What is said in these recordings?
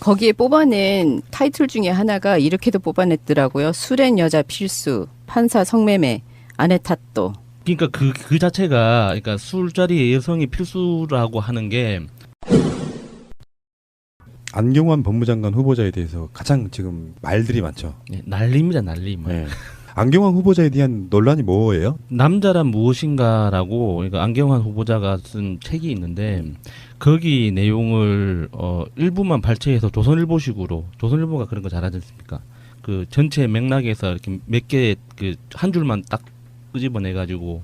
거기에 뽑아낸 타이틀 중에 하나가 이렇게도 뽑아냈더라고요. 술엔 여자 필수, 판사 성매매, 아내 탓도. 그러니까 그, 그 자체가 그러니까 술자리에 여성이 필수라고 하는 게 안경환 법무장관 후보자에 대해서 가장 지금 말들이 많죠. 네, 난리입니다, 난리. 뭐. 네. 안경환 후보자에 대한 논란이 뭐예요? 남자란 무엇인가라고 그러니까 안경환 후보자가 쓴 책이 있는데 거기 내용을 어 일부만 발췌해서 조선일보식으로 조선일보가 그런 거 잘하지 않습니까? 그 전체 맥락에서 이렇게 몇 개 그 한 줄만 딱 끄집어내 가지고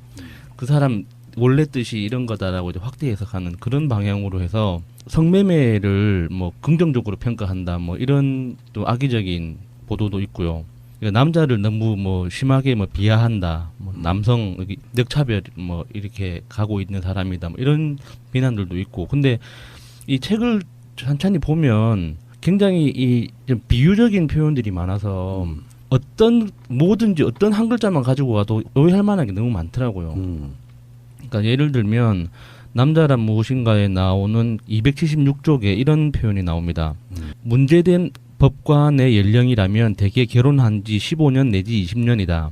그 사람 원래 뜻이 이런 거다라고 이제 확대 해석하는 그런 방향으로 해서 성매매를 뭐 긍정적으로 평가한다 뭐 이런 또 악의적인 보도도 있고요. 그러니까 남자를 너무 뭐 심하게 뭐 비하한다, 뭐 남성 여기 늑차별 뭐 이렇게 가고 있는 사람이다, 뭐 이런 비난들도 있고. 근데 이 책을 천천히 보면 굉장히 이 좀 비유적인 표현들이 많아서 어떤 뭐든지 어떤 한 글자만 가지고 와도 오해할 만한 게 너무 많더라고요. 음. 그러니까 예를 들면 남자란 무엇인가에 나오는 276쪽에 이런 표현이 나옵니다. 음. 문제된 법관의 연령이라면 대개 결혼한 지 15년 내지 20년이다.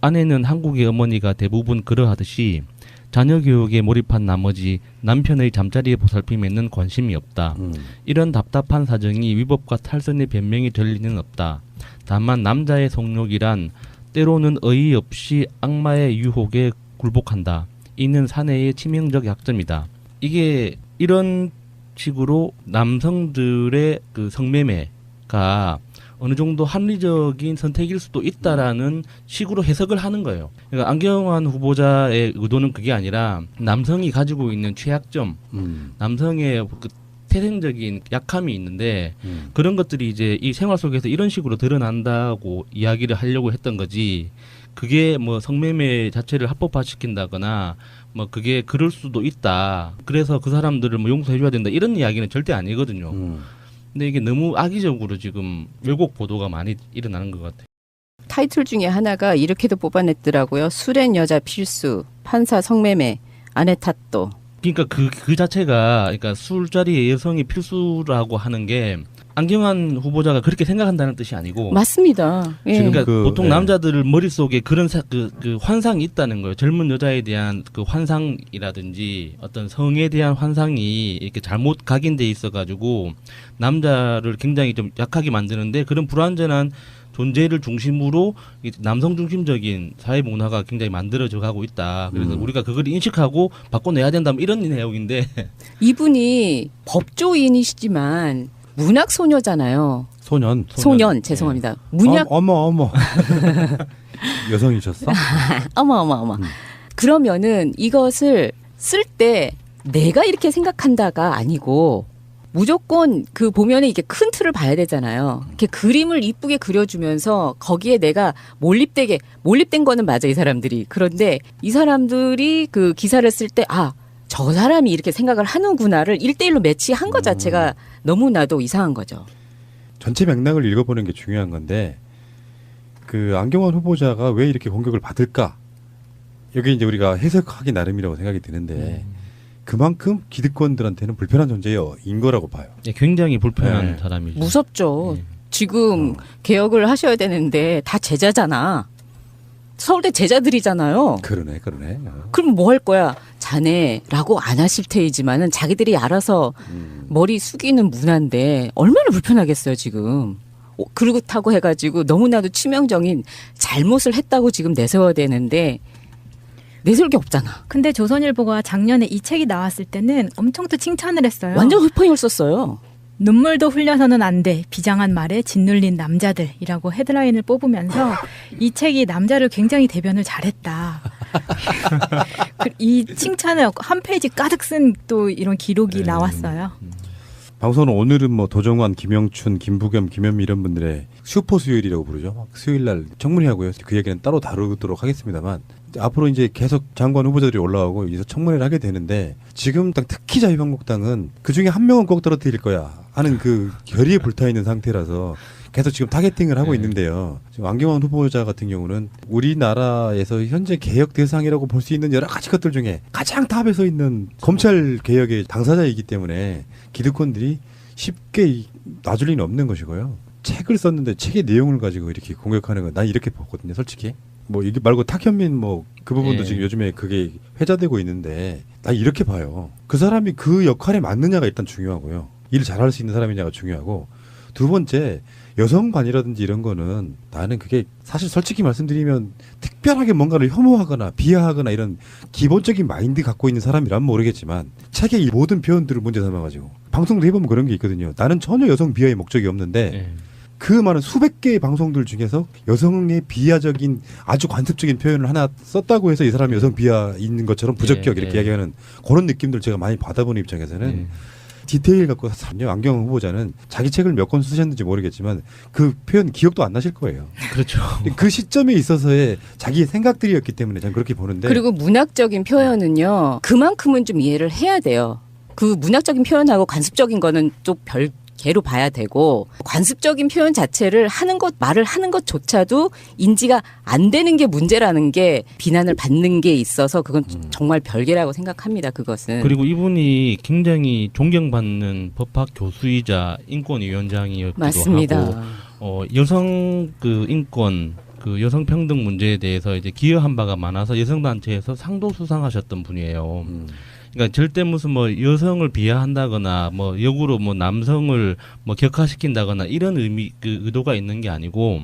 아내는 한국의 어머니가 대부분 그러하듯이 자녀 교육에 몰입한 나머지 남편의 잠자리에 보살핌에는 관심이 없다. 음. 이런 답답한 사정이 위법과 탈선의 변명이 될 리는 없다. 다만 남자의 성욕이란 때로는 어이없이 악마의 유혹에 굴복한다. 이는 사내의 치명적 약점이다. 이게 이런 식으로 남성들의 그 성매매 가 어느 정도 합리적인 선택일 수도 있다라는 식으로 해석을 하는 거예요. 그러니까 안경환 후보자의 의도는 그게 아니라 남성이 가지고 있는 최약점, 음. 남성의 그 태생적인 약함이 있는데 음. 그런 것들이 이제 이 생활 속에서 이런 식으로 드러난다고 이야기를 하려고 했던 거지. 그게 뭐 성매매 자체를 합법화시킨다거나 뭐 그게 그럴 수도 있다. 그래서 그 사람들을 뭐 용서해줘야 된다. 이런 이야기는 절대 아니거든요. 음. 근데 이게 너무 악의적으로 지금 왜곡 보도가 많이 일어나는 것 같아요. 타이틀 중에 하나가 이렇게도 뽑아냈더라고요. 술엔 여자 필수, 판사 성매매, 아내 탓도. 그러니까 그, 그 자체가 그러니까 술자리에 여성이 필수라고 하는 게 안경환 후보자가 그렇게 생각한다는 뜻이 아니고 맞습니다. 예. 그러니까 그, 보통 예. 남자들 머릿속에 그런 사, 그, 그 환상이 있다는 거예요. 젊은 여자에 대한 그 환상이라든지 어떤 성에 대한 환상이 이렇게 잘못 각인돼 있어 가지고 남자를 굉장히 좀 약하게 만드는데 그런 불완전한 존재를 중심으로 이 남성 중심적인 사회 문화가 굉장히 만들어져 가고 있다. 그래서 음. 우리가 그걸 인식하고 바꿔내야 된다. 뭐 이런 내용인데 이분이 법조인이시지만 문학 소녀잖아요. 소년. 소년, 죄송합니다. 문학 어, 어머 어머. 여성이셨어? 어머 어머 어머. 음. 그러면은 이것을 쓸 때 내가 이렇게 생각한다가 아니고 무조건 그 보면은 이게 큰 틀을 봐야 되잖아요. 이렇게 그림을 이쁘게 그려주면서 거기에 내가 몰입되게 몰입된 거는 맞아 이 사람들이 그런데 이 사람들이 그 기사를 쓸 때 아. 저 사람이 이렇게 생각을 하는구나를 일대일로 매치한 것 자체가 너무나도 이상한 거죠. 전체 맥락을 읽어보는 게 중요한 건데 그 안경환 후보자가 왜 이렇게 공격을 받을까? 여기 이제 우리가 해석하기 나름이라고 생각이 드는데 그만큼 기득권들한테는 불편한 존재인 거라고 봐요. 예, 굉장히 불편한 네. 사람이죠. 무섭죠. 예. 지금 어. 개혁을 하셔야 되는데 다 제자잖아. 서울대 제자들이잖아요. 그러네, 그러네. 어. 그럼 뭐 할 거야? 자네라고 안 하실 테이지만은 자기들이 알아서 음. 머리 숙이는 문화인데 얼마나 불편하겠어요, 지금. 어, 그렇다고 해가지고 너무나도 치명적인 잘못을 했다고 지금 내세워야 되는데 내세울 게 없잖아. 근데 조선일보가 작년에 이 책이 나왔을 때는 엄청 또 칭찬을 했어요. 완전 흑풍을 썼어요. 눈물도 흘려서는 안 돼. 비장한 말에 짓눌린 남자들이라고 헤드라인을 뽑으면서 이 책이 남자를 굉장히 대변을 잘했다. 그- 이 칭찬을 한 페이지 가득 쓴 또 이런 기록이 네. 나왔어요. 방송은 오늘은 뭐 도정환, 김영춘, 김부겸, 김현미 이런 분들의 슈퍼 수요일이라고 부르죠. 막 수요일 날 청문회하고요. 그 얘기는 따로 다루도록 하겠습니다만 앞으로 이제 계속 장관 후보자들이 올라오고 이제 청문회를 하게 되는데 지금 딱 특히 자유한국당은 그 중에 한 명은 꼭 떨어뜨릴 거야 하는 그 결의에 불타 있는 상태라서 계속 지금 타겟팅을 하고 네. 있는데요. 지금 안경환 후보자 같은 경우는 우리나라에서 현재 개혁 대상이라고 볼 수 있는 여러 가지 것들 중에 가장 탑에 서 있는 검찰 개혁의 당사자이기 때문에 기득권들이 쉽게 이- 놔줄 리는 없는 것이고요. 책을 썼는데 책의 내용을 가지고 이렇게 공격하는 건 난 이렇게 보거든요, 솔직히. 뭐 이게 말고 탁현민 뭐 그 부분도 예. 지금 요즘에 그게 회자되고 있는데 난 이렇게 봐요. 그 사람이 그 역할에 맞느냐가 일단 중요하고요. 일을 잘할 수 있는 사람이냐가 중요하고 두 번째 여성관이라든지 이런 거는 나는 그게 사실 솔직히 말씀드리면 특별하게 뭔가를 혐오하거나 비하하거나 이런 기본적인 마인드 갖고 있는 사람이란 모르겠지만 책의 이 모든 표현들을 문제 삼아가지고 방송도 해보면 그런 게 있거든요. 나는 전혀 여성 비하의 목적이 없는데 예. 그 많은 수백 개의 방송들 중에서 여성의 비하적인 아주 관습적인 표현을 하나 썼다고 해서 이 사람이 여성 비하 있는 것처럼 부적격 예, 이렇게 예. 이야기하는 그런 느낌들 제가 많이 받아보는 입장에서는 예. 디테일 갖고 사람요 안경 후보자는 자기 책을 몇 권 쓰셨는지 모르겠지만 그 표현 기억도 안 나실 거예요. 그렇죠. 그 시점에 있어서의 자기의 생각들이었기 때문에 저는 그렇게 보는데 그리고 문학적인 표현은요. 그만큼은 좀 이해를 해야 돼요. 그 문학적인 표현하고 관습적인 거는 또 별 개로 봐야 되고 관습적인 표현 자체를 하는 것 말을 하는 것조차도 인지가 안 되는 게 문제라는 게 비난을 받는 게 있어서 그건 정말 별개라고 생각합니다. 그것은 그리고 이분이 굉장히 존경받는 법학 교수이자 인권위원장이었기도 맞습니다. 하고 어, 여성 그 인권 그 여성 평등 문제에 대해서 이제 기여한 바가 많아서 여성 단체에서 상도 수상하셨던 분이에요. 음. 그러니까 절대 무슨 뭐 여성을 비하한다거나 뭐 역으로 뭐 남성을 뭐 격화시킨다거나 이런 의미 그 의도가 있는 게 아니고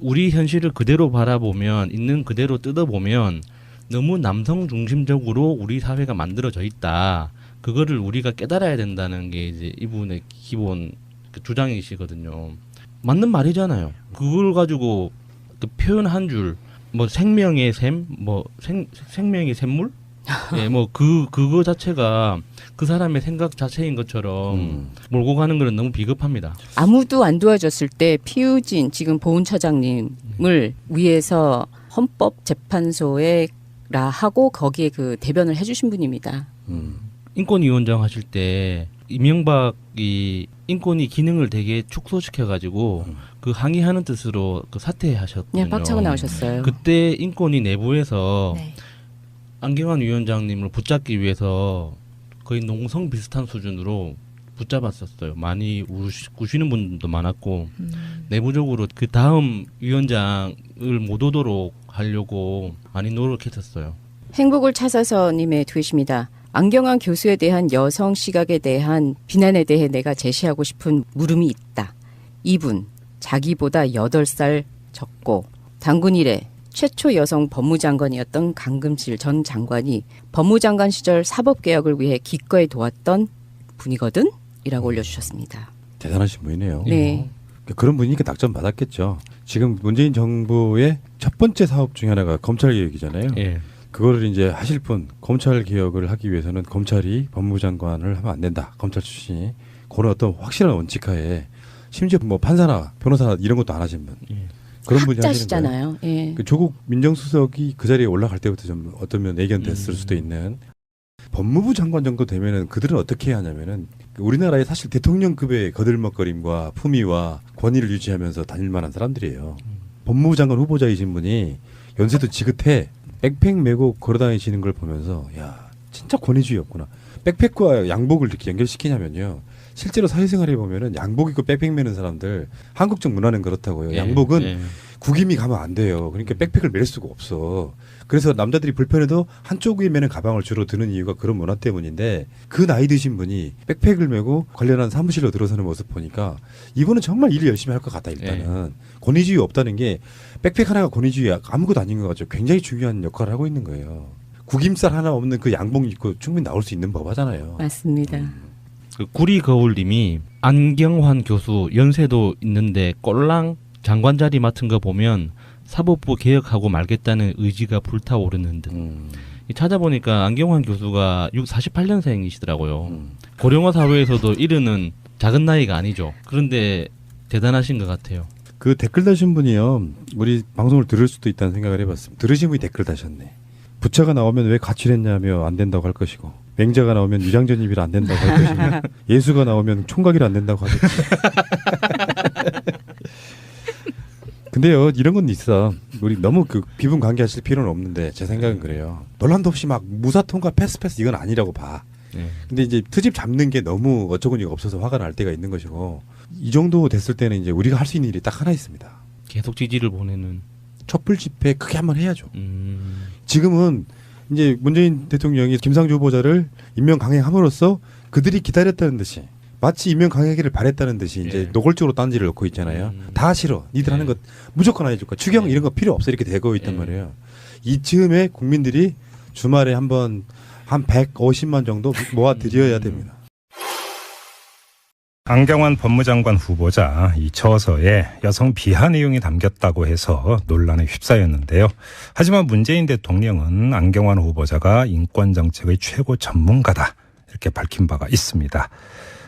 우리 현실을 그대로 바라보면 있는 그대로 뜯어보면 너무 남성 중심적으로 우리 사회가 만들어져 있다. 그거를 우리가 깨달아야 된다는 게 이제 이분의 기본 그 주장이시거든요. 맞는 말이잖아요. 그걸 가지고 그 표현 한 줄, 뭐 생명의 샘, 뭐 생, 생명의 샘물? 예, 뭐 그 그거 자체가 그 사람의 생각 자체인 것처럼 음. 몰고 가는 거는 너무 비겁합니다. 아무도 안 도와줬을 때 피우진 지금 보훈 처장님을 위해서 헌법재판소에 라 하고 거기에 그 대변을 해주신 분입니다. 음. 인권위원장 하실 때 이명박이 인권위 기능을 되게 축소시켜 가지고 음. 그 항의하는 뜻으로 그 사퇴하셨거든요. 그냥 빡차고 나오셨어요. 그때 인권위 내부에서 네. 안경환 위원장님을 붙잡기 위해서 거의 농성 비슷한 수준으로 붙잡았었어요. 많이 우시, 우시는 분도 많았고 음. 내부적으로 그 다음 위원장을 못 오도록 하려고 많이 노력했었어요. 행복을 찾아서 님의 tweet입니다. 안경환 교수에 대한 여성 시각에 대한 비난에 대해 내가 제시하고 싶은 물음이 있다. 이분 자기보다 8살 적고 당군 이래 최초 여성 법무장관이었던 강금실 전 장관이 법무장관 시절 사법개혁을 위해 기꺼이 도왔던 분이거든? 이라고 올려주셨습니다. 대단하신 분이네요. 네. 그런 분이니까 낙점 받았겠죠. 지금 문재인 정부의 첫 번째 사업 중에 하나가 검찰 개혁이잖아요. 예. 그거를 이제 하실 분 검찰 개혁을 하기 위해서는 검찰이 법무장관을 하면 안 된다. 검찰 출신이 그런 어떤 확실한 원칙하에 심지어 뭐 판사나 변호사 이런 것도 안 하신 분 예. 그런 분이. 학자시잖아요. 예. 그 조국 민정수석이 그 자리에 올라갈 때부터 좀 어떤 면 예견됐을 음. 수도 있는 법무부 장관 정도 되면은 그들은 어떻게 해야 하냐면은 그 우리나라의 사실 대통령급의 거들먹거림과 품위와 권위를 유지하면서 다닐 만한 사람들이에요. 법무부 장관 후보자이신 분이 연세도 지긋해 백팩 메고 걸어다니시는 걸 보면서 야 진짜 권위주의였구나. 백팩과 양복을 이렇게 연결시키냐면요. 실제로 사회생활에 보면은 양복 입고 백팩 메는 사람들 한국적 문화는 그렇다고요. 예. 양복은 예. 구김이 가면 안 돼요. 그러니까 백팩을 멜 수가 없어. 그래서 남자들이 불편해도 한쪽에 매는 가방을 주로 드는 이유가 그런 문화 때문인데 그 나이 드신 분이 백팩을 메고 관련한 사무실로 들어서는 모습 보니까 이분은 정말 일을 열심히 할 것 같다 일단은 권위주의 없다는 게 백팩 하나가 권위주의 아무것도 아닌 것 같죠. 굉장히 중요한 역할을 하고 있는 거예요. 구김살 하나 없는 그 양복 입고 충분히 나올 수 있는 법 하잖아요. 맞습니다. 그 구리 거울님이 안경환 교수 연세도 있는데 꼴랑 장관 자리 맡은 거 보면 사법부 개혁하고 말겠다는 의지가 불타오르는 듯. 음, 이 찾아보니까 안경환 교수가 6, 48년생이시더라고요. 음. 고령화 사회에서도 이르는 작은 나이가 아니죠. 그런데 대단하신 것 같아요. 그 댓글 다신 분이요. 우리 방송을 들을 수도 있다는 생각을 해봤습니다. 들으신 분이 댓글 다셨네. 부차가 나오면 왜 가출했냐며 안 된다고 할 것이고 맹자가 나오면 유장전입이라 안 된다고 할 것이고 예수가 나오면 총각이라 안 된다고 하겠지. 근데요 이런 건 있어. 우리 너무 그 비분 관계하실 필요는 없는데 제 생각은 그래요. 논란도 없이 막 무사통과 패스패스 이건 아니라고 봐. 네. 근데 이제 트집 잡는 게 너무 어처구니가 없어서 화가 날 때가 있는 것이고 이 정도 됐을 때는 이제 우리가 할 수 있는 일이 딱 하나 있습니다. 계속 지지를 보내는. 촛불 집회 크게 한번 해야죠. 음. 지금은 이제 문재인 대통령이 김상조 후보자를 임명 강행함으로써 그들이 기다렸다는 듯이 마치 임명 강행하기를 바랬다는 듯이 이제 예. 노골적으로 딴지를 넣고 있잖아요. 음. 다 싫어. 니들 예. 하는 것 무조건 안 해줄 거야. 추경 예. 이런 거 필요 없어. 이렇게 되고 있단 예. 말이에요. 이쯤에 국민들이 주말에 한번 한 150만 정도 모아 드려야 음. 됩니다. 안경환 법무장관 후보자 이 저서에 여성 비하 내용이 담겼다고 해서 논란에 휩싸였는데요. 하지만 문재인 대통령은 안경환 후보자가 인권 정책의 최고 전문가다 이렇게 밝힌 바가 있습니다.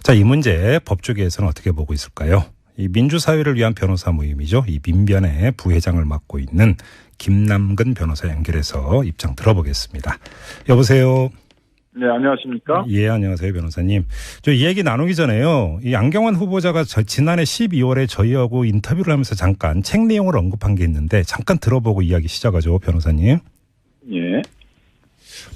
자, 이 문제 법조계에서는 어떻게 보고 있을까요? 이 민주사회를 위한 변호사 모임이죠. 이 민변의 부회장을 맡고 있는 김남근 변호사 연결해서 입장 들어보겠습니다. 여보세요. 네, 안녕하십니까? 예, 안녕하세요, 변호사님. 저이 얘기 나누기 전에요. 이 안경환 후보자가 저 지난해 12월에 저희하고 인터뷰를 하면서 잠깐 책 내용을 언급한 게 있는데 잠깐 들어보고 이야기 시작하죠, 변호사님. 예.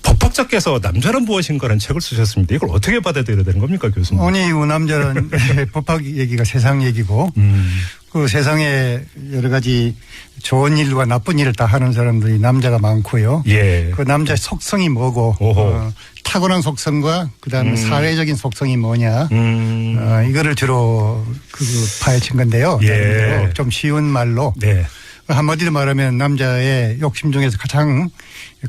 법학자께서 남자란 무엇인가라는 책을 쓰셨습니다. 이걸 어떻게 받아들여야 되는 겁니까, 교수님? 아니 우남자는 법학 얘기가 세상 얘기고 음, 그 세상에 여러 가지 좋은 일과 나쁜 일을 다 하는 사람들이 남자가 많고요. 예. 그 남자의 속성이 뭐고. 어, 타고난 속성과 그다음에 음. 사회적인 속성이 뭐냐 음, 어, 이거를 주로 그 파헤친 건데요. 예. 좀 쉬운 말로 네. 한마디로 말하면 남자의 욕심 중에서 가장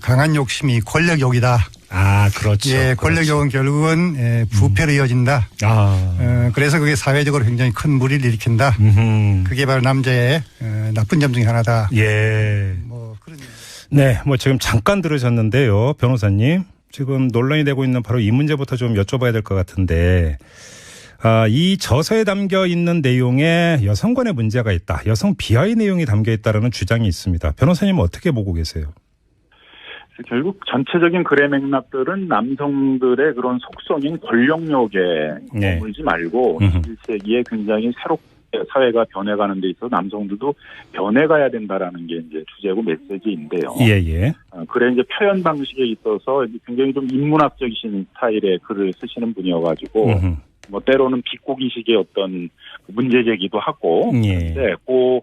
강한 욕심이 권력욕이다. 아, 그렇죠. 예, 그렇죠. 권력욕은 결국은 예, 부패로 이어진다. 아, 어, 그래서 그게 사회적으로 굉장히 큰 무리를 일으킨다. 음, 그게 바로 남자의 어, 나쁜 점 중에 하나다. 예. 뭐 그런 네, 뭐 지금 잠깐 들으셨는데요, 변호사님. 지금 논란이 되고 있는 바로 이 문제부터 좀 여쭤봐야 될 것 같은데, 아, 이 저서에 담겨 있는 내용에 여성관의 문제가 있다, 여성 비하의 내용이 담겨 있다라는 주장이 있습니다. 변호사님은 어떻게 보고 계세요? 결국 전체적인 글의 맥락들은 남성들의 그런 속성인 권력욕에 네. 머물지 말고 음흠. 21세기에 굉장히 새롭게 사회가 변해가는 데 있어서 남성들도 변해가야 된다라는 게 이제 주제고 메시지인데요. 예, 예. 어, 글의 이제 표현 방식에 있어서 굉장히 좀 인문학적이신 스타일의 글을 쓰시는 분이어가지고 음흠. 뭐 때로는 비꼬기식의 어떤 문제 제기도 하고 예. 네, 그,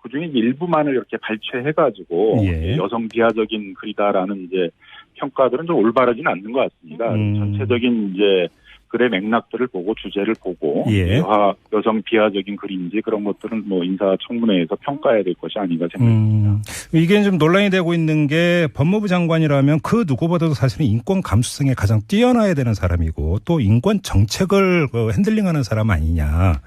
그 중에 일부만을 이렇게 발췌해가지고 예. 여성 비하적인 글이다라는 이제 평가들은 좀 올바르지는 않는 것 같습니다. 음. 전체적인 이제 글의 맥락들을 보고 주제를 보고 예. 여하, 여성 비하적인 글인지 그런 것들은 뭐 인사청문회에서 평가해야 될 것이 아닌가 생각합니다. 음, 이게 좀 논란이 되고 있는 게 법무부 장관이라면 그 누구보다도 사실은 인권 감수성에 가장 뛰어나야 되는 사람이고 또 인권 정책을 그 핸들링하는 사람 아니냐.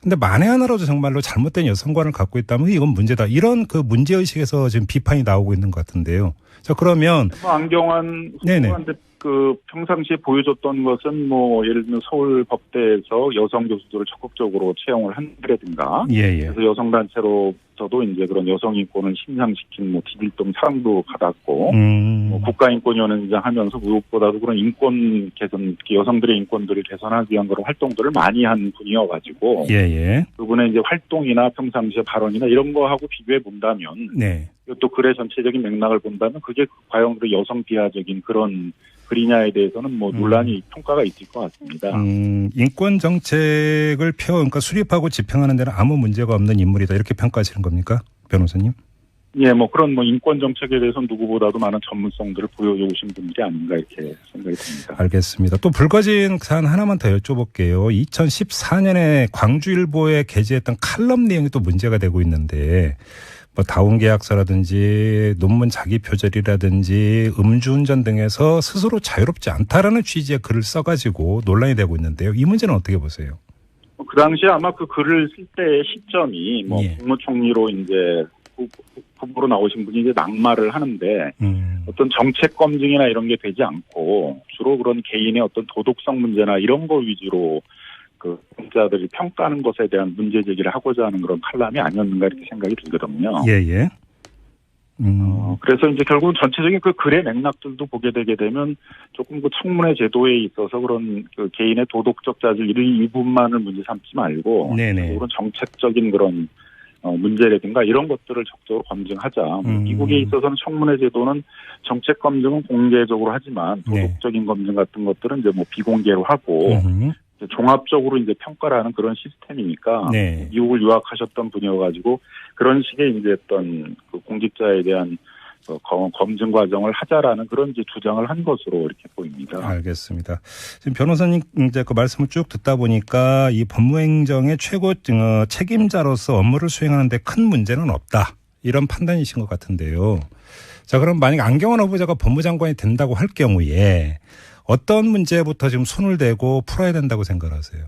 근데 만에 하나라도 정말로 잘못된 여성관을 갖고 있다면 이건 문제다. 이런 그 문제 의식에서 지금 비판이 나오고 있는 것 같은데요. 자 그러면 뭐 안경환 네네. 후보한테 그 평상시에 보여줬던 것은 뭐 예를 들면 서울 법대에서 여성 교수들을 적극적으로 채용을 한다든가 예 예. 그래서 여성 단체로서도 이제 그런 여성 인권을 신장시킨 뭐 디딜동 상도 받았고 음. 뭐 국가인권위원회 장 하면서 무엇보다도 그런 인권 개선 여성들의 인권들을 개선하기 위한 그런 활동들을 많이 한 분이어가지고 예예. 그분의 이제 활동이나 평상시의 발언이나 이런 거하고 비교해 본다면 네. 또 글의 전체적인 맥락을 본다면 그게 과연 그 여성 비하적인 그런 글이냐에 대해서는 뭐 음. 논란이 평가가 있을 것 같습니다. 음, 인권 정책을 펴 그러니까 수립하고 집행하는 데는 아무 문제가 없는 인물이다 이렇게 평가하시는 겁니까, 변호사님? 예, 뭐 그런 뭐 인권 정책에 대해서 누구보다도 많은 전문성들을 보여오신 분들이 아닌가 이렇게 생각이 듭니다. 알겠습니다. 또 불거진 사안 하나만 더 여쭤볼게요. 2014년에 광주일보에 게재했던 칼럼 내용이 또 문제가 되고 있는데 뭐 다운 계약서라든지 논문 자기 표절이라든지 음주운전 등에서 스스로 자유롭지 않다라는 취지의 글을 써가지고 논란이 되고 있는데요. 이 문제는 어떻게 보세요? 뭐그 당시에 아마 그 글을 쓸 때의 시점이 뭐 예. 국무총리로 이제 후- 후보로 나오신 분이 이제 낙마를 하는데 음, 어떤 정책 검증이나 이런 게 되지 않고 주로 그런 개인의 어떤 도덕성 문제나 이런 거 위주로 그 공자들이 평가하는 것에 대한 문제 제기를 하고자 하는 그런 칼럼이 아니었는가 이렇게 생각이 들거든요. 예, 예. 음, 어, 그래서 이제 결국은 전체적인 그 글의 맥락들도 보게 되게 되면 조금 그 청문회 제도에 있어서 그런 그 개인의 도덕적 자질 이런 일부분만을 문제 삼지 말고 네네. 그런 정책적인 그런 어, 문제라든가 이런 것들을 적극적으로 검증하자. 뭐 음. 미국에 있어서는 청문회 제도는 정책 검증은 공개적으로 하지만 네. 도덕적인 검증 같은 것들은 이제 뭐 비공개로 하고. 이제 종합적으로 이제 평가를 하는 그런 시스템이니까 네. 미국을 유학하셨던 분이어가지고 그런 식의 이제 어떤 그 공직자에 대한 어, 검- 검증 과정을 하자라는 그런 이제 주장을 한 것으로 이렇게 보입니다. 알겠습니다. 지금 변호사님 이제 그 말씀을 쭉 듣다 보니까 이 법무행정의 최고 어, 책임자로서 업무를 수행하는데 큰 문제는 없다 이런 판단이신 것 같은데요. 자 그럼 만약 안경원 후보자가 법무장관이 된다고 할 경우에 어떤 문제부터 지금 손을 대고 풀어야 된다고 생각하세요?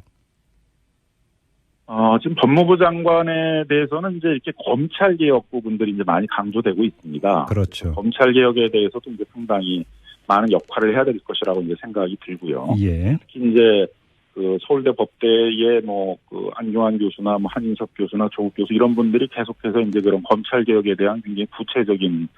어, 지금 법무부 장관에 대해서는 이제 이렇게 검찰 개혁 부분들이 이제 많이 강조되고 있습니다. 그렇죠. 검찰 개혁에 대해서도 이제 상당히 많은 역할을 해야 될 것이라고 이제 생각이 들고요. 예. 특히 이제 그 서울대 법대의 뭐그 안경환 교수나 뭐 한인석 교수나 조국 교수 이런 분들이 계속해서 이제 그런 검찰 개혁에 대한 굉장히 구체적인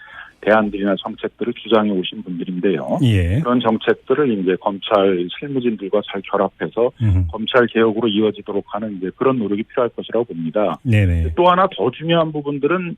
대안들이나 정책들을 주장해 오신 분들인데요. 예. 그런 정책들을 이제 검찰 실무진들과 잘 결합해서 음. 검찰 개혁으로 이어지도록 하는 이제 그런 노력이 필요할 것이라고 봅니다. 네네. 또 하나 더 중요한 부분들은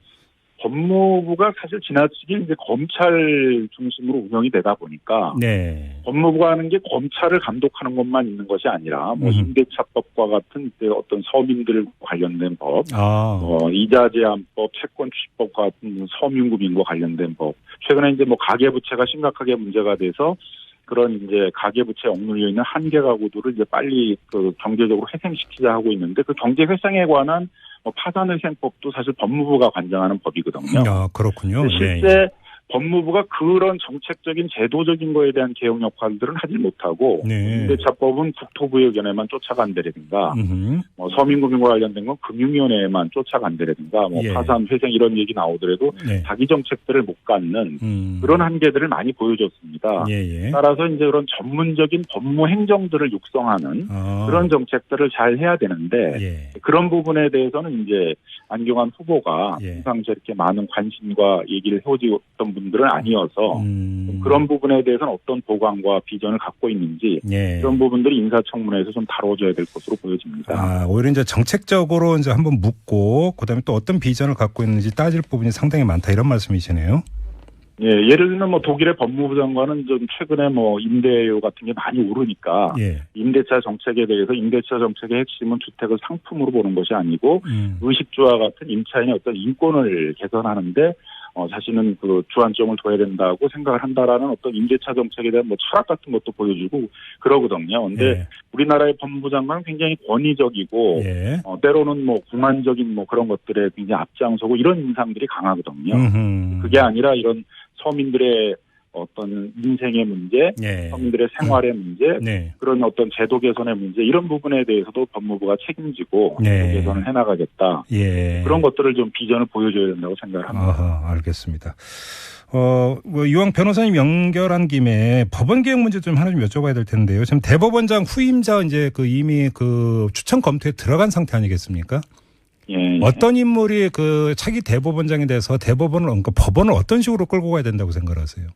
법무부가 사실 지나치게 이제 검찰 중심으로 운영이 되다 보니까 네. 법무부가 하는 게 검찰을 감독하는 것만 있는 것이 아니라 뭐 음. 임대차법과 같은 이제 어떤 서민들 관련된 법, 아. 어, 이자 제한법, 채권 취법과 같은 서민구민과 관련된 법. 최근에 이제 뭐 가계부채가 심각하게 문제가 돼서 그런 이제 가계부채 억눌려 있는 한계 가구들을 이제 빨리 그 경제적으로 회생시키자 하고 있는데 그 경제 회생에 관한 뭐 파산회생법도 사실 법무부가 관장하는 법이거든요. 아 그렇군요. 근데 네. 실제 법무부가 그런 정책적인 제도적인 거에 대한 개혁 역할들은 하지 못하고 네. 임대차법은 국토부의 의견에만 쫓아간다라든가 음흠. 뭐 서민금융과 관련된 건 금융위원회에만 쫓아간다라든가 뭐 예. 파산 회생 이런 얘기 나오더라도 네. 자기 정책들을 못 갖는 음. 그런 한계들을 많이 보여줬습니다. 예, 예. 따라서 이제 그런 전문적인 법무 행정들을 육성하는 아. 그런 정책들을 잘 해야 되는데 예. 그런 부분에 대해서는 이제 안경환 후보가 예. 평상시에 이렇게 많은 관심과 얘기를 해오셨던 분들은 아니어서 음. 그런 부분에 대해서는 어떤 보강과 비전을 갖고 있는지 예. 그런 부분들이 인사청문회에서 좀 다뤄져야 될 것으로 보여집니다. 아, 오히려 이제 정책적으로 이제 한번 묻고 그다음에 또 어떤 비전을 갖고 있는지 따질 부분이 상당히 많다 이런 말씀이시네요. 예, 예를 들면 뭐 독일의 법무부 장관은 좀 최근에 뭐 임대료 같은 게 많이 오르니까 예. 임대차 정책에 대해서 임대차 정책의 핵심은 주택을 상품으로 보는 것이 아니고 음. 의식주와 같은 임차인의 어떤 인권을 개선하는데 어, 자신은 그 주안점을 둬야 된다고 생각을 한다라는 어떤 임대차 정책에 대한 뭐 철학 같은 것도 보여주고 그러거든요. 근데 예. 우리나라의 법무부 장관은 굉장히 권위적이고 예. 어, 때로는 뭐 공안적인 뭐 그런 것들에 굉장히 앞장서고 이런 인상들이 강하거든요. 음흠. 그게 아니라 이런 서민들의 어떤 인생의 문제, 예. 서민들의 생활의 문제, 네. 그런 어떤 제도 개선의 문제 이런 부분에 대해서도 법무부가 책임지고 네. 개선을 해나가겠다. 예. 그런 것들을 좀 비전을 보여줘야 된다고 생각을 합니다. 아하, 알겠습니다. 어, 뭐 이왕 변호사님 연결한 김에 법원 개혁 문제 좀 하나 좀 여쭤봐야 될 텐데요. 지금 대법원장 후임자 이제 그 이미 그 추천 검토에 들어간 상태 아니겠습니까? 예. 어떤 인물이 그 차기 대법원장에 대해서 대법원을 그러니까 법원을 어떤 식으로 끌고 가야 된다고 생각하세요?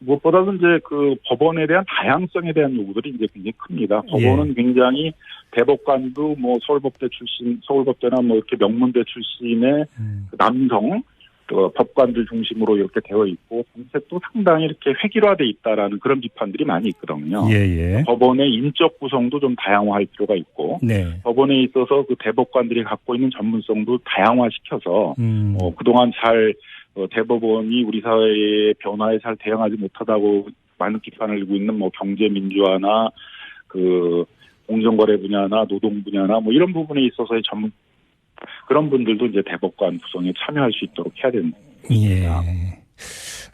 무엇보다도 이제 그 법원에 대한 다양성에 대한 요구들이 이제 굉장히 큽니다. 예. 법원은 굉장히 대법관도 뭐 서울법대 출신, 서울법대나 뭐 이렇게 명문대 출신의 음. 그 남성 그 법관들 중심으로 이렇게 되어 있고 정책도 상당히 이렇게 획일화돼 있다라는 그런 비판들이 많이 있거든요. 예, 예. 법원의 인적 구성도 좀 다양화할 필요가 있고 네. 법원에 있어서 그 대법관들이 갖고 있는 전문성도 다양화시켜서 음. 어, 그동안 잘 어, 대법원이 우리 사회의 변화에 잘 대응하지 못하다고 많은 비판을 일고 있는 뭐 경제 민주화나 그 공정거래 분야나 노동 분야나 뭐 이런 부분에 있어서의 전문 그런 분들도 이제 대법관 구성에 참여할 수 있도록 해야 되는 예.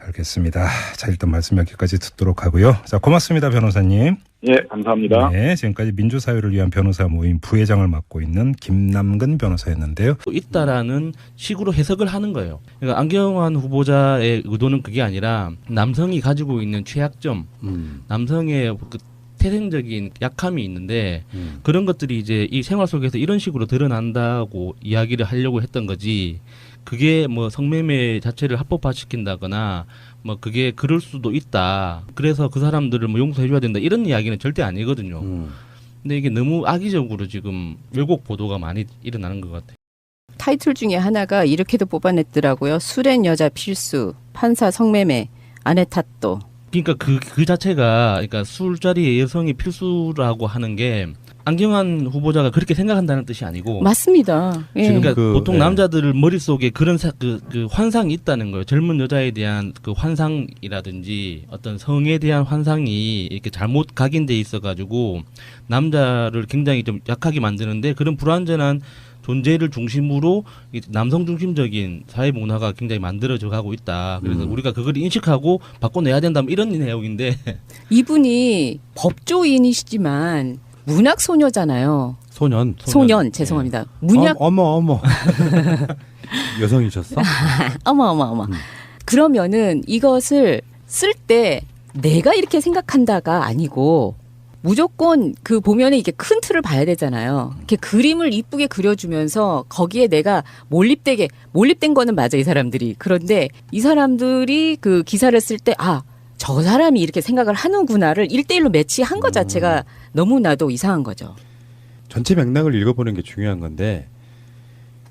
알겠습니다. 자, 일단 말씀 여기까지 듣도록 하고요. 자, 고맙습니다, 변호사님. 예 감사합니다. 네, 지금까지 민주사회를 위한 변호사 모임 부회장을 맡고 있는 김남근 변호사였는데요. 또 있다라는 식으로 해석을 하는 거예요. 그러니까 안경환 후보자의 의도는 그게 아니라 남성이 가지고 있는 최약점, 음. 남성의 그 태생적인 약함이 있는데 음. 그런 것들이 이제 이 생활 속에서 이런 식으로 드러난다고 이야기를 하려고 했던 거지. 그게 뭐 성매매 자체를 합법화시킨다거나 뭐 그게 그럴 수도 있다. 그래서 그 사람들을 뭐 용서해줘야 된다. 이런 이야기는 절대 아니거든요. 음. 근데 이게 너무 악의적으로 지금 왜곡 보도가 많이 일어나는 것 같아요. 타이틀 중에 하나가 이렇게도 뽑아냈더라고요. 술엔 여자 필수, 판사 성매매, 아내 탓도. 그러니까 그, 그 자체가 그러니까 술자리에 여성이 필수라고 하는 게 안경환 후보자가 그렇게 생각한다는 뜻이 아니고 맞습니다. 예. 그러니까 그, 보통 예. 남자들 머릿 속에 그런 사, 그, 그 환상이 있다는 거예요. 젊은 여자에 대한 그 환상이라든지 어떤 성에 대한 환상이 이렇게 잘못 각인돼 있어 가지고 남자를 굉장히 좀 약하게 만드는데 그런 불완전한 존재를 중심으로 이 남성 중심적인 사회 문화가 굉장히 만들어져 가고 있다. 그래서 음. 우리가 그걸 인식하고 바꿔내야 된다. 뭐 이런 내용인데 이분이 법조인이시지만 문학 소녀잖아요. 소년. 소년, 예. 죄송합니다. 문학 어, 어머 어머. 여성이셨어? 어머 어머 어머. 음. 그러면은 이것을 쓸 때 내가 이렇게 생각한다가 아니고 무조건 그 보면은 이게 큰 틀을 봐야 되잖아요. 이렇게 그림을 이쁘게 그려주면서 거기에 내가 몰입되게 몰입된 거는 맞아 이 사람들이 그런데 이 사람들이 그 기사를 쓸 때 아. 저 사람이 이렇게 생각을 하는구나를 일대일로 매치한 것 자체가 너무나도 이상한 거죠. 전체 맥락을 읽어보는 게 중요한 건데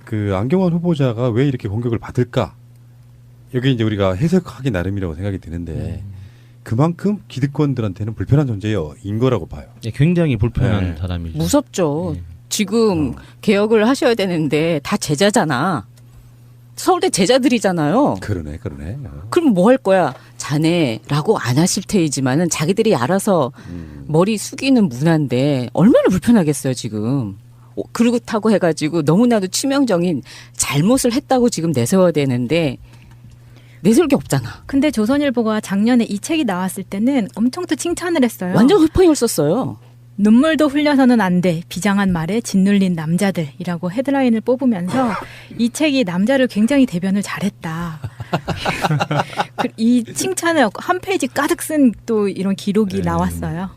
그 안경환 후보자가 왜 이렇게 공격을 받을까? 여기 이제 우리가 해석하기 나름이라고 생각이 드는데 그만큼 기득권들한테는 불편한 존재인 거라고 봐요. 예, 굉장히 불편한 네. 사람이죠. 무섭죠. 예. 지금 개혁을 하셔야 되는데 다 제자잖아. 서울대 제자들이잖아요. 그러네, 그러네. 어. 그럼 뭐 할 거야? 자네라고 안 하실 테이지만은 자기들이 알아서 음. 머리 숙이는 문화인데 얼마나 불편하겠어요, 지금. 어, 그렇다고 해가지고 너무나도 치명적인 잘못을 했다고 지금 내세워야 되는데 내세울 게 없잖아. 근데 조선일보가 작년에 이 책이 나왔을 때는 엄청 또 칭찬을 했어요. 완전 흑펑을 썼어요. 눈물도 흘려서는 안 돼. 비장한 말에 짓눌린 남자들이라고 헤드라인을 뽑으면서 이 책이 남자를 굉장히 대변을 잘했다. 그- 이 칭찬을 한 페이지 가득 쓴 또 이런 기록이 네. 나왔어요.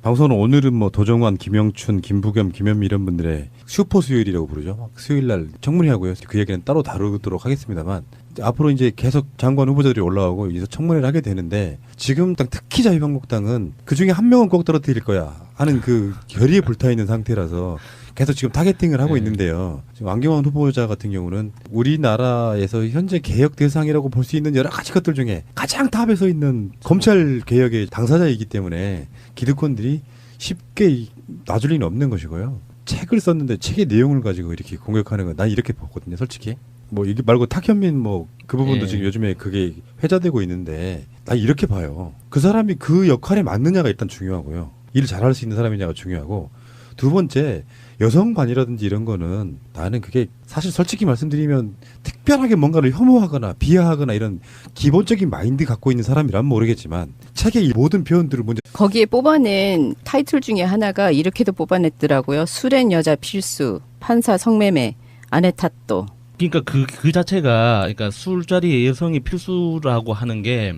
방송은 오늘은 뭐 도정환, 김영춘, 김부겸, 김현미 이런 분들의 슈퍼 수요일이라고 부르죠. 막 수요일 날 청문회 하고요. 그 얘기는 따로 다루도록 하겠습니다만 앞으로 이제 계속 장관 후보자들이 올라오고 이제 청문회를 하게 되는데 지금 딱 특히 자유한국당은 그 중에 한 명은 꼭 떨어뜨릴 거야 하는 그 결의에 불타 있는 상태라서 계속 지금 타겟팅을 하고 네. 있는데요. 지금 안경환 후보자 같은 경우는 우리나라에서 현재 개혁 대상이라고 볼 수 있는 여러 가지 것들 중에 가장 탑에 서 있는 검찰 개혁의 당사자이기 때문에 기득권들이 쉽게 이- 놔줄 리는 없는 것이고요. 책을 썼는데 책의 내용을 가지고 이렇게 공격하는 건 난 이렇게 보거든요, 솔직히. 뭐 이게 말고 탁현민 뭐 그 부분도 예. 지금 요즘에 그게 회자되고 있는데 난 이렇게 봐요. 그 사람이 그 역할에 맞느냐가 일단 중요하고요. 일을 잘할 수 있는 사람이냐가 중요하고 두 번째 여성관이라든지 이런 거는 나는 그게 사실 솔직히 말씀드리면 특별하게 뭔가를 혐오하거나 비하하거나 이런 기본적인 마인드 갖고 있는 사람이라면 모르겠지만 책의 이 모든 표현들을 먼저 거기에 뽑아낸 타이틀 중에 하나가 이렇게도 뽑아냈더라고요. 술엔 여자 필수, 판사 성매매, 아내 탓도. 그러니까 그, 그 자체가 그러니까 술자리에 여성이 필수라고 하는 게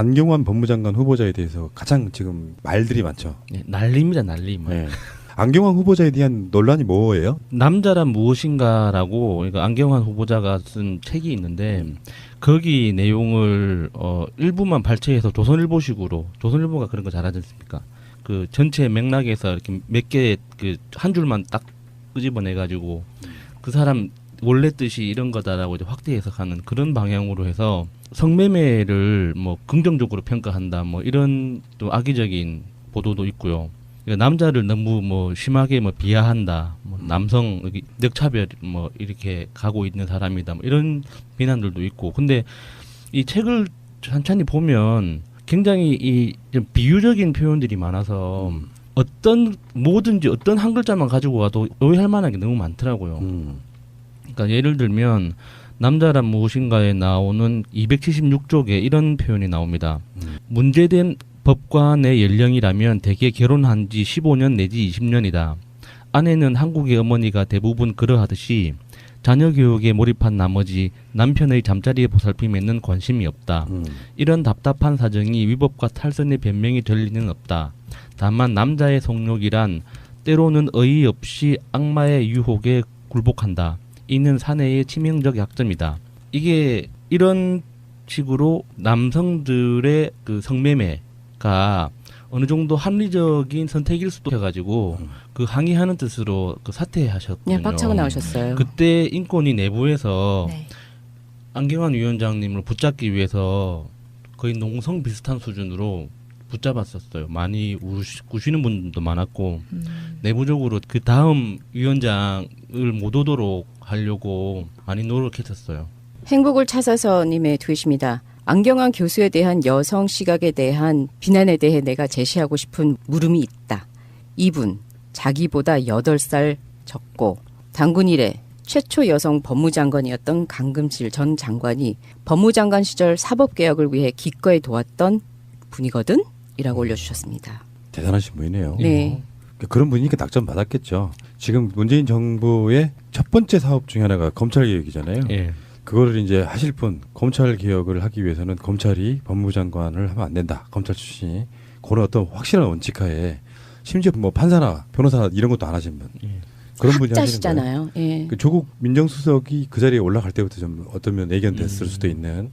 안경환 법무장관 후보자에 대해서 가장 지금 말들이 많죠. 예, 난리입니다, 난리. 뭐. 네. 안경환 후보자에 대한 논란이 뭐예요? 남자란 무엇인가라고 그러니까 안경환 후보자가 쓴 책이 있는데 거기 내용을 어 일부만 발췌해서 조선일보식으로 조선일보가 그런 거 잘하지 않습니까? 그 전체 맥락에서 이렇게 몇 개 그 한 줄만 딱 끄집어내 가지고 그 사람 원래 뜻이 이런 거다라고 이제 확대 해석하는 그런 방향으로 해서 성매매를 뭐 긍정적으로 평가한다 뭐 이런 또 악의적인 보도도 있고요. 그러니까 남자를 너무 뭐 심하게 뭐 비하한다, 뭐 남성 여기 늑차별 뭐 이렇게 가고 있는 사람이다, 뭐 이런 비난들도 있고. 근데 이 책을 천천히 보면 굉장히 이 좀 비유적인 표현들이 많아서 어떤 뭐든지 어떤 한 글자만 가지고 와도 오해할 만한 게 너무 많더라고요. 음. 그러니까 예를 들면 남자란 무엇인가에 나오는 276쪽에 이런 표현이 나옵니다. 음. 문제된 법관의 연령이라면 대개 결혼한 지 15년 내지 20년이다. 아내는 한국의 어머니가 대부분 그러하듯이 자녀 교육에 몰입한 나머지 남편의 잠자리에 보살핌에는 관심이 없다. 음. 이런 답답한 사정이 위법과 탈선의 변명이 될 리는 없다. 다만 남자의 성욕이란 때로는 어이없이 악마의 유혹에 굴복한다. 이는 사내의 치명적 약점이다. 이게 이런 식으로 남성들의 그 성매매가 어느 정도 합리적인 선택일 수도 해가지고 그 항의하는 뜻으로 그 사퇴하셨거든요. 예, 박차고 나오셨어요. 그때 인권위 내부에서 네. 안경환 위원장님을 붙잡기 위해서 거의 농성 비슷한 수준으로 붙잡았었어요. 많이 우시, 우시 는 분도 많았고 음. 내부적으로 그 다음 위원장을 못 오도록 하려고 많이 노력했었어요. 행복을 찾아서님의 tweet입니다. 안경환 교수에 대한 여성 시각에 대한 비난에 대해 내가 제시하고 싶은 물음이 있다. 이분 자기보다 8살 적고 당군 이래 최초 여성 법무장관이었던 강금실 전 장관이 법무장관 시절 사법개혁을 위해 기꺼이 도왔던 분이거든? 이라고 올려주셨습니다. 대단하신 분이네요. 네. 그런 분이니까 낙점 받았겠죠. 지금 문재인 정부의 첫 번째 사업 중에 하나가 검찰 개혁이잖아요. 예. 그거를 이제 하실 분 검찰 개혁을 하기 위해서는 검찰이 법무장관을 하면 안 된다. 검찰 출신이 그런 어떤 확실한 원칙하에 심지어 뭐 판사나 변호사 이런 것도 안 하신 분 예. 그런 분이. 학자시잖아요. 예. 그 조국 민정수석이 그 자리에 올라갈 때부터 좀 어떤 면 예견됐을 음. 수도 있는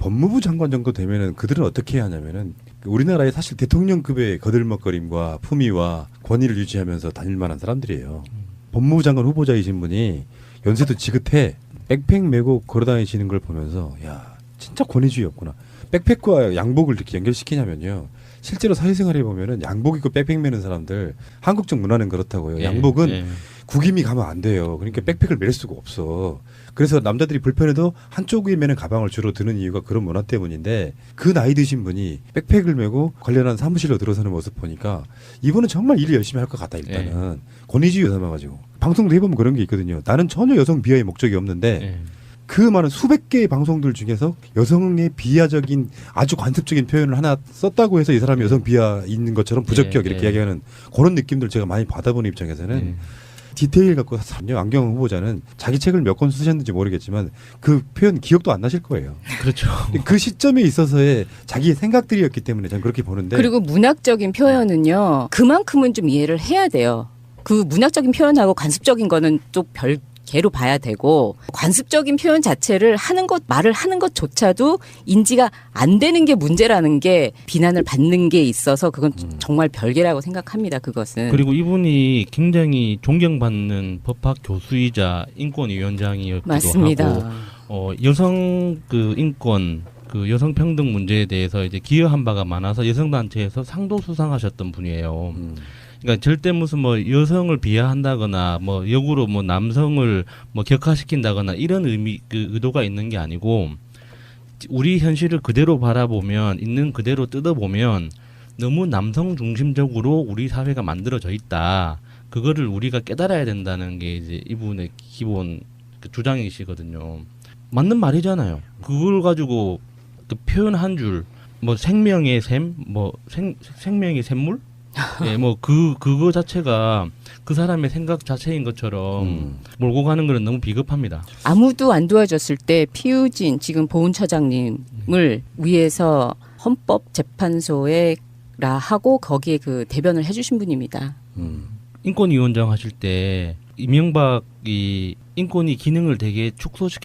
법무부 장관 정도 되면은 그들은 어떻게 해야 하냐면은 그 우리나라의 사실 대통령급의 거들먹거림과 품위와 권위를 유지하면서 다닐 만한 사람들이에요. 법무부 장관 후보자이신 분이 연세도 지긋해 백팩 메고 걸어다니시는 걸 보면서 야 진짜 권위주의였구나. 백팩과 양복을 이렇게 연결시키냐면요. 실제로 사회생활에 보면은 양복 입고 백팩 메는 사람들 한국적 문화는 그렇다고요. 예. 양복은 예. 구김이 가면 안 돼요. 그러니까 백팩을 멜 수가 없어. 그래서 남자들이 불편해도 한쪽에 매는 가방을 주로 드는 이유가 그런 문화 때문인데 그 나이 드신 분이 백팩을 메고 관련한 사무실로 들어서는 모습 보니까 이분은 정말 일을 열심히 할 것 같다 일단은 권위주의 삼아가지고 방송도 해보면 그런 게 있거든요. 나는 전혀 여성 비하의 목적이 없는데 예. 그 많은 수백 개의 방송들 중에서 여성의 비하적인 아주 관습적인 표현을 하나 썼다고 해서 이 사람이 여성 비하 있는 것처럼 부적격 예, 이렇게 예. 이야기하는 그런 느낌들 제가 많이 받아보는 입장에서는 예. 디테일 갖고 삼요 안경 후보자는 자기 책을 몇 권 쓰셨는지 모르겠지만 그 표현 기억도 안 나실 거예요. 그렇죠. 그 시점에 있어서의 자기의 생각들이었기 때문에 저는 그렇게 보는데 그리고 문학적인 표현은요, 그만큼은 좀 이해를 해야 돼요. 그 문학적인 표현하고 관습적인 거는 또 별 개로 봐야 되고, 관습적인 표현 자체를 하는 것, 말을 하는 것조차도 인지가 안 되는 게 문제라는 게 비난을 받는 게 있어서 그건 정말 별개라고 생각합니다, 그것은. 그리고 이분이 굉장히 존경받는 법학 교수이자 인권위원장이었기도 맞습니다. 하고 어, 여성 그 인권 그 여성 평등 문제에 대해서 이제 기여한 바가 많아서 여성 단체에서 상도 수상하셨던 분이에요. 음. 그러니까 절대 무슨 뭐 여성을 비하한다거나 뭐 역으로 뭐 남성을 뭐 격화시킨다거나 이런 의미 그 의도가 있는 게 아니고 우리 현실을 그대로 바라보면 있는 그대로 뜯어보면 너무 남성 중심적으로 우리 사회가 만들어져 있다. 그거를 우리가 깨달아야 된다는 게 이제 이분의 기본 그 주장이시거든요. 맞는 말이잖아요. 그걸 가지고 그 표현 한 줄, 뭐 생명의 샘, 뭐 생, 생명의 샘물? 예, 뭐 그 그거 자체가 그 사람의 생각 자체인 것처럼 음. 몰고 가는 거는 너무 비겁합니다. 아무도 안 도와줬을 때 피우진 지금 보훈 처장님을 위해서 헌법 재판소에 라 하고 거기에 그 대변을 해주신 분입니다. 음. 인권위원장 하실 때 이명박이 인권위 기능을 되게 축소시켜